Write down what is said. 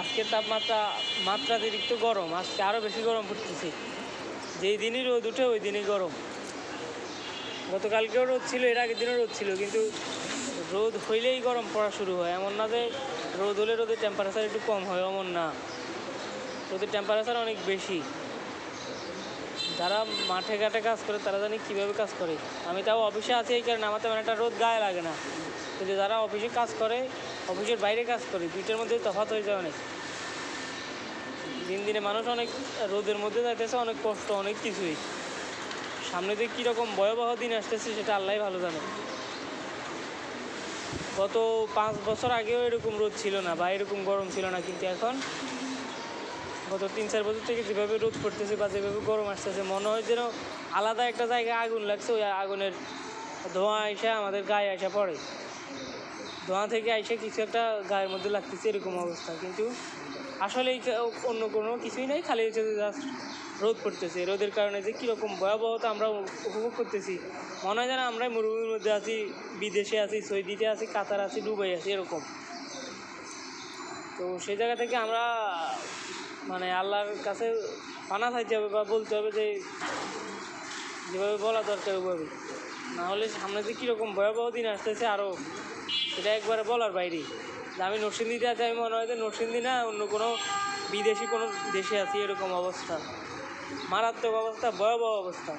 আজকের তাপমাত্রা মাত্রাতিরিক্ত গরম, আজকে আরও বেশি গরম পড়তেছে। যেই দিনই রোদ উঠে, ওই দিনই গরম। গতকালকেও রোদ ছিল, এর আগের দিনও রোদ ছিল, কিন্তু রোদ হইলেই গরম পড়া শুরু হয়। এমন না যে রোদ হলে রোদের টেম্পারেচার একটু কম হয়, এমন না। রোদের টেম্পারেচার অনেক বেশি। যারা মাঠে ঘাটে কাজ করে, তারা জানি কীভাবে কাজ করে। আমি তাও অফিসে আছি এই কারণে আমার তেমন একটা রোদ গায়ে লাগে না। কিন্তু যারা অফিসে কাজ করে, অফিসের বাইরে কাজ করে, দুইটার মধ্যে তফাৎ হয়ে যায় অনেক। দিন দিনে মানুষ অনেক রোদের মধ্যে যাইতেছে, অনেক কষ্ট, অনেক কিছুই। সামনে দিয়ে কীরকম ভয়াবহ দিন আসতেছে, সেটা আল্লাহ ভালো জানে। গত পাঁচ বছর আগেও এরকম রোদ ছিল না বা এরকম গরম ছিল না, কিন্তু এখন গত তিন চার বছর থেকে যেভাবে রোদ পড়তেছে বা যেভাবে গরম আসতেছে, মনে হয় যেন আলাদা একটা জায়গায় আগুন লাগছে, ওই আগুনের ধোঁয়া এসে আমাদের গায়ে আসা পড়ে। ধোঁয়া থেকে এসে কিছু একটা গায়ের মধ্যে লাগতেছে এরকম অবস্থা। কিন্তু আসলে অন্য কোনো কিছুই নেই, খালি হচ্ছে জাস্ট রোদ পড়তেছে। রোদের কারণে যে কীরকম ভয়াবহতা আমরা উপভোগ করতেছি। মনে হয় যেন আমরা মরুভূমির মধ্যে আছি, বিদেশে আছি, সৌদিতে আছি, কাতার আছি দুবাই আছি, এরকম। তো সেই জায়গা থেকে আমরা মানে আল্লাহর কাছে পানা থাকতে হবে বা বলতে হবে যে যেভাবে বলা দরকার ওভাবে নাহলে সামনে যে কীরকম ভয়াবহ দিন আসতেছে আরও এটা একবারে বলার বাইরে। যে আমি নরসিংদীতে আছি, আমি মনে হয় যে নরসিংদী না, অন্য কোনো বিদেশি কোনো দেশে আছি এরকম অবস্থা। মারাত্মক অবস্থা, ভয়াবহ অবস্থা।